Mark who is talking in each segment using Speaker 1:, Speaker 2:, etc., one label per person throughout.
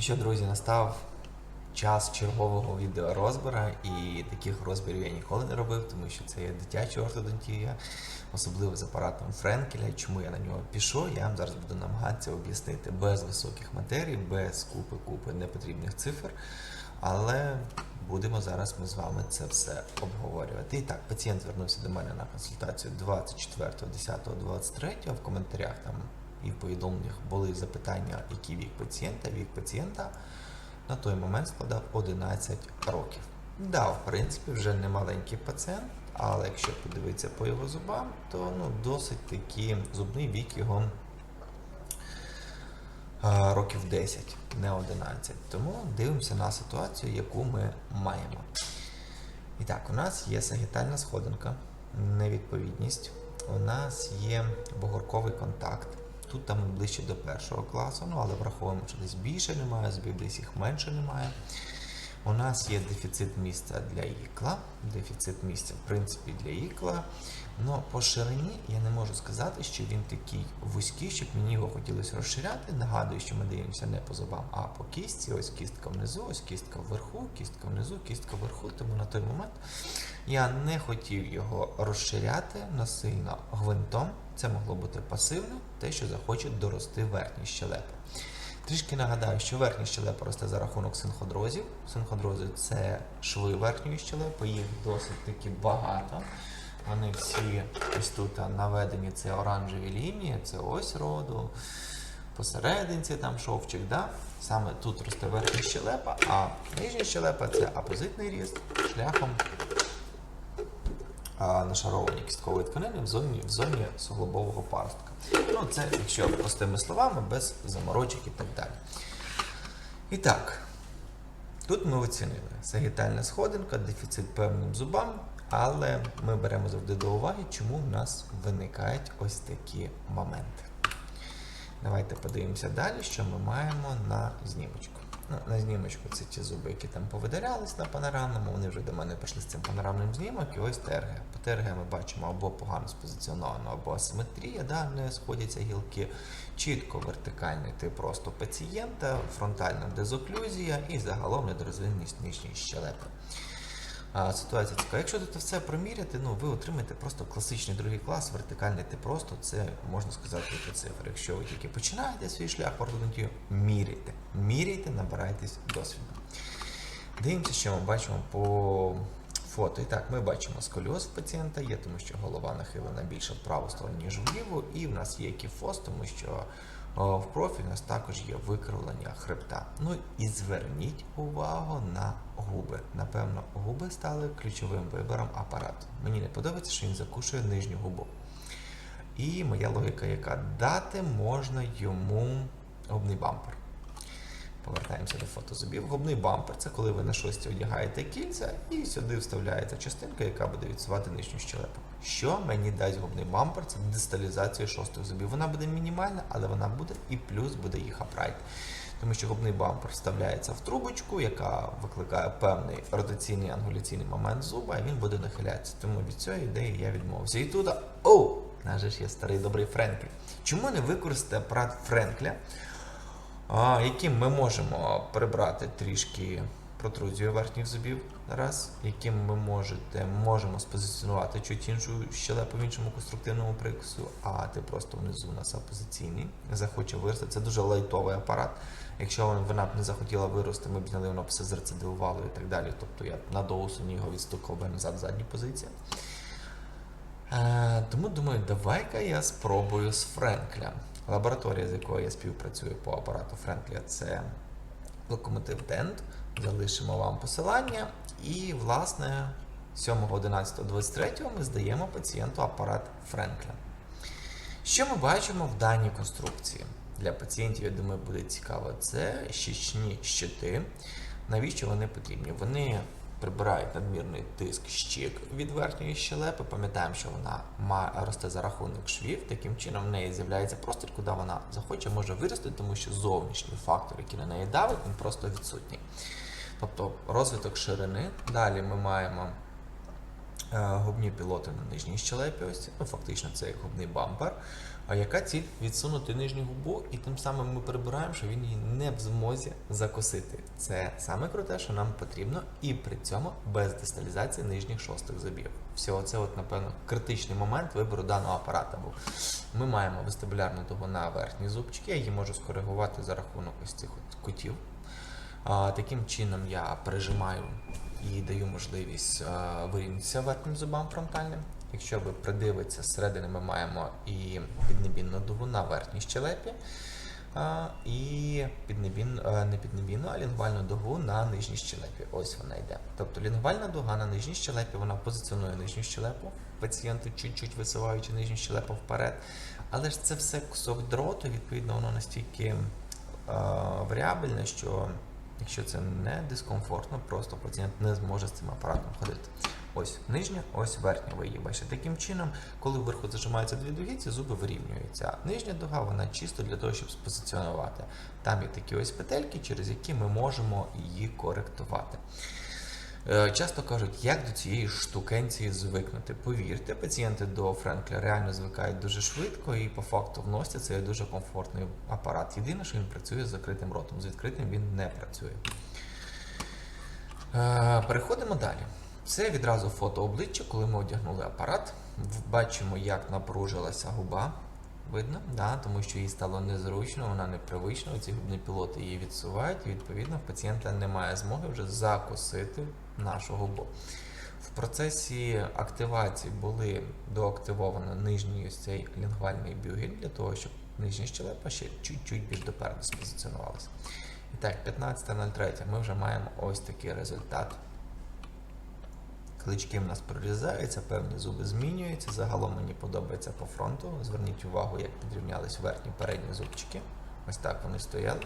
Speaker 1: Ну що, друзі, настав час чергового відеорозбора, і таких розбірів я ніколи не робив, тому що це є дитяча ортодонтія, особливо з апаратом Френкеля. Чому я на нього пішов, я вам зараз буду намагатися об'яснити без високих матерій, без купи-купи непотрібних цифр. Але будемо зараз ми з вами це все обговорювати. І так, пацієнт звернувся до мене на консультацію 24.10.23. В коментарях там і в повідомленнях були запитання, який вік пацієнта. Вік пацієнта на той момент складав 11 років. Да, в принципі, вже не маленький пацієнт, але якщо подивитися по його зубам, то ну, досить таки зубний вік його років 10, не 11. Тому дивимося на ситуацію, яку ми маємо. І так, у нас є сагітальна сходинка, невідповідність. У нас є бугорковий контакт. Тут там ближче до першого класу, ну але враховуємо, що десь більше немає, зубів десь їх менше немає. У нас є дефіцит місця для ікла, дефіцит місця, в принципі, для ікла. Но по ширині я не можу сказати, що він такий вузький, щоб мені його хотілося розширяти. Нагадую, що ми дивимося не по зубам, а по кістці. Ось кістка внизу, ось кістка вверху, кістка внизу, кістка вверху. Тому на той момент я не хотів його розширяти насильно гвинтом. Це могло бути пасивно, те, що захоче дорости верхні щелепи. Трішки нагадаю, що верхня щелепа росте за рахунок синходрозів. Синходрози це шви верхньої щелепи, їх досить таки багато. Вони всі ось тут наведені, це оранжеві лінії, це ось роду. Посерединці там шовчик, да? саме тут росте верхня щелепа, а нижня щелепа це апозитний ріст шляхом нашаровані кісткової тканини в зоні, в зоні суглобового паростка. Ну, це, якщо простими словами, без заморочок і так далі. І так, тут ми оцінили сагітальна сходинка, дефіцит певним зубам, але ми беремо завжди до уваги, чому в нас виникають ось такі моменти. Давайте подивимося далі, що ми маємо на знімочку. На знімочку це ті зуби, які там повидарялись на панорамному. Вони вже до мене пішли з цим панорамним знімок, і ось ТРГ. По ТРГ ми бачимо або погано спозиціоновано, або асиметрія, да, не сходяться гілки, чітко вертикальний тип просто пацієнта, фронтальна дезоклюзія і загалом недорозвиненість нижньої щелепи. Ситуація цікава. Якщо тут все проміряти, ну ви отримаєте просто класичний другий клас, вертикальний тип просто це можна сказати по цифри. Якщо ви тільки починаєте свій шлях ортодонтію, міряйте, міряйте, набирайтесь досвіду. Дивимося, що ми бачимо по фото. І так, ми бачимо сколіоз пацієнта є, тому що голова нахилена більше в праву сторону, ніж вліву, і в нас є кіфоз, тому що в профіль у нас також є викривлення хребта. Ну і зверніть увагу на губи. Напевно, губи стали ключовим вибором апарату. Мені не подобається, що він закушує нижню губу. І моя логіка, яка дати можна йому губний бампер. Повертаємося до фотозубів. Губний бампер це коли ви на шості одягаєте кільця і сюди вставляється частинка, яка буде відсувати нижню щелепу. Що мені дасть губний бампер? Це дисталізація шостих зубів. Вона буде мінімальна, але вона буде і плюс буде їх апрайт. Тому що губний бампер вставляється в трубочку, яка викликає певний ротаційний ангуляційний момент зуба, і він буде нахилятися. Тому від цієї ідеї я відмовився. І туди, о, Наже ж є старий добрий Френкль. Чому не використати апарат Френкля? яким ми можемо прибрати трішки протрузію верхніх зубів, раз, яким ми можете, можемо спозиціонувати чуть іншу щелепу в іншому конструктивному прикусу, а ти просто внизу у нас опозиційний, захоче вирости. Це дуже лайтовий апарат. Якщо вона б не захотіла вирости, ми б зняли, воно все зрецидивувало і так далі. Тобто я на доусуні його відстукав би назад в задню позицію. Е, тому думаю, давай-ка я спробую з Френкля. Лабораторія, з якою я співпрацюю по апарату Френкля, це локомотив Дент. Залишимо вам посилання. І, власне, 7.11.23 ми здаємо пацієнту апарат Френкля. Що ми бачимо в даній конструкції? Для пацієнтів, я думаю, буде цікаво. Це щічні щити. Навіщо вони потрібні? Вони прибирають надмірний тиск щік від верхньої щелепи. Пам'ятаємо, що вона має росте за рахунок швів. Таким чином в неї з'являється простір, куди вона захоче, може вирости, тому що зовнішній фактор, який на неї давить, він просто відсутній. Тобто розвиток ширини. Далі ми маємо е, губні пілоти на нижній щелепі. Ось ну, фактично це губний бампер. А яка ціль відсунути нижню губу, і тим самим ми прибираємо, що він її не в змозі закосити. Це саме круте, що нам потрібно, і при цьому без дисталізації нижніх шостих зубів. Всього це, от, напевно, критичний момент вибору даного апарата був. Ми маємо вестибулярну дугу на верхні зубчики, я її можу скоригувати за рахунок ось цих от кутів. А, таким чином я прижимаю і даю можливість а, вирівнятися верхнім зубам фронтальним. Якщо ви придивитеся, зсередини ми маємо і піднебінну дугу на верхній щелепі, і піднебін, не піднебінну, а лінгвальну дугу на нижній щелепі. Ось вона йде. Тобто лінгвальна дуга на нижній щелепі, вона позиціонує нижню щелепу, пацієнту чуть-чуть висуваючи нижню щелепу вперед. Але ж це все кусок дроту, відповідно, воно настільки варіабельне, що якщо це не дискомфортно, просто пацієнт не зможе з цим апаратом ходити. Ось нижня, ось верхня ви її бачите. Таким чином, коли вверху зажимаються дві дуги, ці зуби вирівнюються. Нижня дуга вона чисто для того, щоб спозиціонувати. Там є такі ось петельки, через які ми можемо її коректувати. Е, Часто кажуть, як до цієї штукенції звикнути. Повірте, пацієнти до Френкля реально звикають дуже швидко і по факту вносяться це дуже комфортний апарат. Єдине, що він працює з закритим ротом, з відкритим він не працює. Е, Переходимо далі. Це відразу фото обличчя, коли ми одягнули апарат. Бачимо, як напружилася губа. Видно, да, тому що їй стало незручно, вона непривична. Ці губні пілоти її відсувають, і відповідно в пацієнта немає змоги вже закусити нашу губу. В процесі активації були доактивовано нижній ось цей лінгвальний бюгель для того, щоб нижня щелепа ще чуть-чуть більш допереду спозиціонувалася. І так, 15.03 ми вже маємо ось такий результат. Клички в нас прорізаються, певні зуби змінюються. Загалом мені подобається по фронту. Зверніть увагу, як підрівнялись верхні передні зубчики. Ось так вони стояли.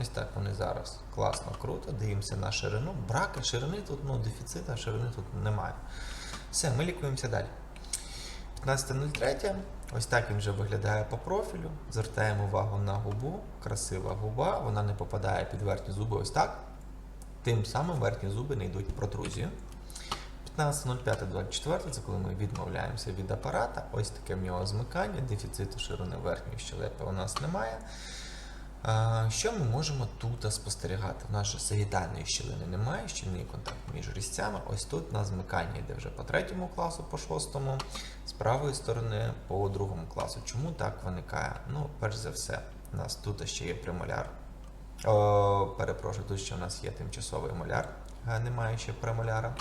Speaker 1: Ось так вони зараз. Класно, круто. Дивимося на ширину. Браки, ширини тут, ну, дефіцита, ширини тут немає. Все, ми лікуємося далі. 15.03. Ось так він вже виглядає по профілю. Звертаємо увагу на губу. Красива губа, вона не попадає під верхні зуби ось так. Тим самим верхні зуби не йдуть в протрузію. 15.05.24 це коли ми відмовляємося від апарата. Ось таке в нього змикання, дефіциту ширини верхньої щелепи у нас немає. Що ми можемо тут спостерігати? Нас же сагітальної щілини немає, щільний контакт між різцями. Ось тут на змикання йде вже по третьому класу, по шостому, з правої сторони по другому класу. Чому так виникає? Ну, перш за все, у нас тут ще є премоляр. О, перепрошую, тут ще у нас є тимчасовий моляр, немає ще премоляра.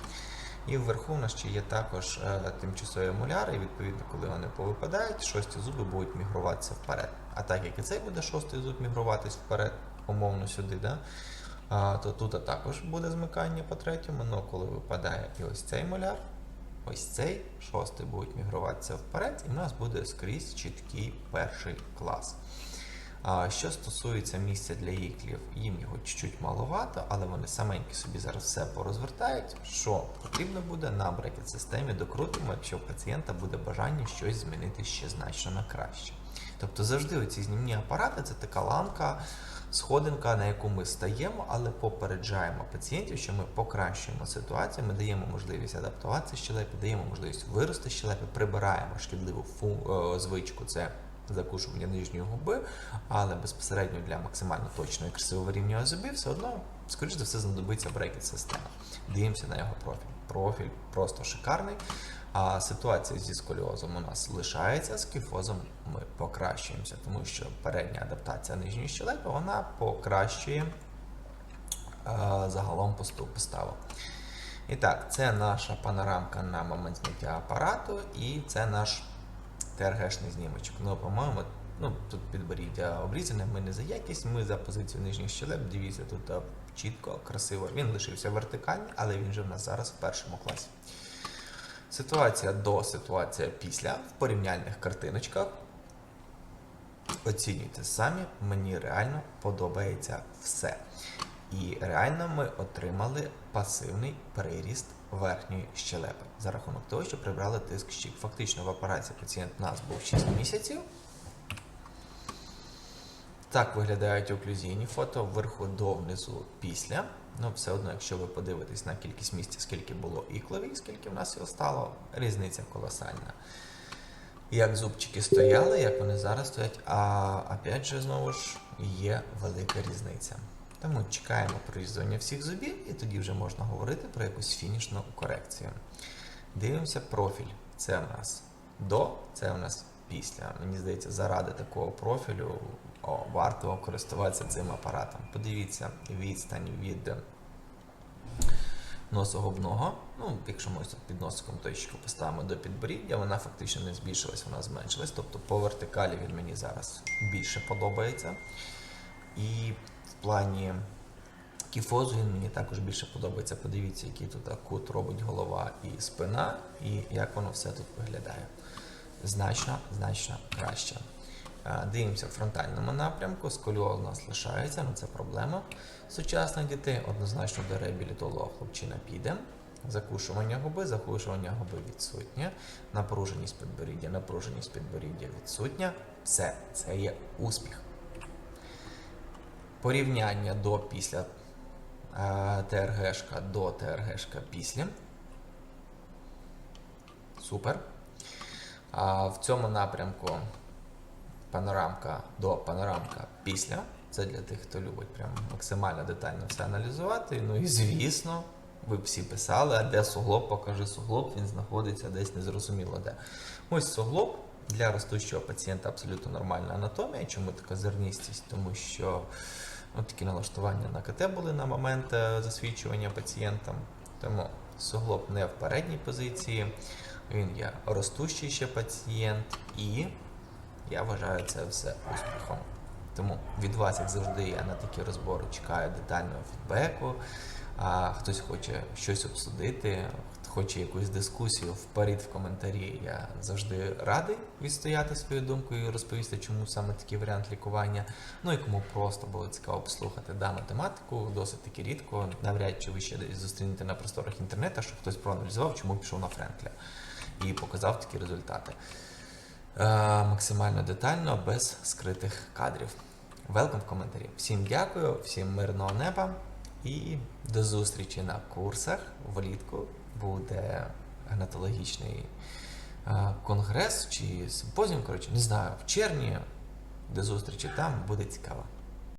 Speaker 1: І вверху у нас ще є також е, тимчасові моляри, і відповідно, коли вони повипадають, шості зуби будуть мігруватися вперед. А так як і цей буде шостий зуб мігруватись вперед, умовно сюди, да? то тут також буде змикання по третьому, але коли випадає і ось цей моляр, ось цей шостий будуть мігруватися вперед, і в нас буде скрізь чіткий перший клас. Що стосується місця для іклів, їм його чуть-чуть маловато, але вони саменькі собі зараз все порозвертають. Що потрібно буде на брекет-системі докрутимо, якщо у пацієнта буде бажання щось змінити ще значно на краще. Тобто завжди оці знімні апарати це така ланка, сходинка, на яку ми стаємо, але попереджаємо пацієнтів, що ми покращуємо ситуацію, ми даємо можливість адаптуватися щелепі, даємо можливість вирости щелепи, прибираємо шкідливу фу, е, звичку. Це закушування нижньої губи, але безпосередньо для максимально точного і красивого вирівнювання зубів все одно, скоріш за все, знадобиться брекет система. Дивимося на його профіль. Профіль просто шикарний. А ситуація зі сколіозом у нас лишається, з кіфозом ми покращуємося, тому що передня адаптація нижньої щелепи вона покращує е, загалом поступ поставу. І так, це наша панорамка на момент зняття апарату, і це наш ТРГшний знімочок. Ну, по-моєму, ну, тут підборіддя обрізане, ми не за якість, ми за позицію нижніх щелеп. Дивіться, тут чітко, красиво. Він лишився вертикальний, але він же в нас зараз в першому класі. Ситуація до, ситуація після в порівняльних картиночках. Оцінюйте самі, мені реально подобається все. І реально ми отримали пасивний приріст верхньої щелепи за рахунок того, що прибрали тиск щік. Фактично в апараті пацієнт у нас був 6 місяців. Так виглядають оклюзійні фото вверху до внизу після. Ну, все одно, якщо ви подивитесь на кількість місця, скільки було іклові, скільки в нас його стало, різниця колосальна. як зубчики стояли, як вони зараз стоять. А опять же, знову ж, є велика різниця. Тому чекаємо прорізування всіх зубів, і тоді вже можна говорити про якусь фінішну корекцію. Дивимося профіль. Це в нас до, це в нас після. Мені здається, заради такого профілю о, варто користуватися цим апаратом. Подивіться відстань від носогубного. Ну, якщо ми під носиком точку поставимо до підборіддя, вона фактично не збільшилась, вона зменшилась. Тобто по вертикалі він мені зараз більше подобається. І в плані кіфозу він мені також більше подобається. Подивіться, який тут кут робить голова і спина, і як воно все тут виглядає. Значно, значно краще. Е, Дивимося в фронтальному напрямку, сколіоз у нас лишається, ну це проблема сучасних дітей. Однозначно до реабілітолога хлопчина піде. Закушування губи, закушування губи відсутнє, напруженість підборіддя, напруженість підборіддя відсутня. Все, це є успіх. Порівняння до після е, ТРГшка до ТРГшка після. Супер. А в цьому напрямку панорамка до панорамка після. Це для тих, хто любить прям максимально детально все аналізувати. Ну і звісно, ви всі писали, а де суглоб, покажи суглоб, він знаходиться десь незрозуміло де. Ось суглоб для ростущого пацієнта абсолютно нормальна анатомія. Чому така зерністість? Тому що ну, такі налаштування на КТ були на момент е, засвідчування пацієнтам. Тому суглоб не в передній позиції, він є ростущий ще пацієнт, і я вважаю це все успіхом. Тому від вас, як завжди, я на такі розбори чекаю детального фідбеку. А хтось хоче щось обсудити, хоче якусь дискусію вперед в коментарі. Я завжди радий відстояти свою думку і розповісти, чому саме такий варіант лікування. Ну і кому просто було цікаво послухати дану тематику, досить таки рідко. Навряд чи ви ще десь зустрінете на просторах інтернету, що хтось проаналізував, чому пішов на Френкля і показав такі результати. Е, максимально детально, без скритих кадрів. Велком в коментарі. Всім дякую, всім мирного неба і до зустрічі на курсах. Влітку буде генетологічний е, конгрес чи симпозіум, коротше, не знаю, в червні. До зустрічі там буде цікаво.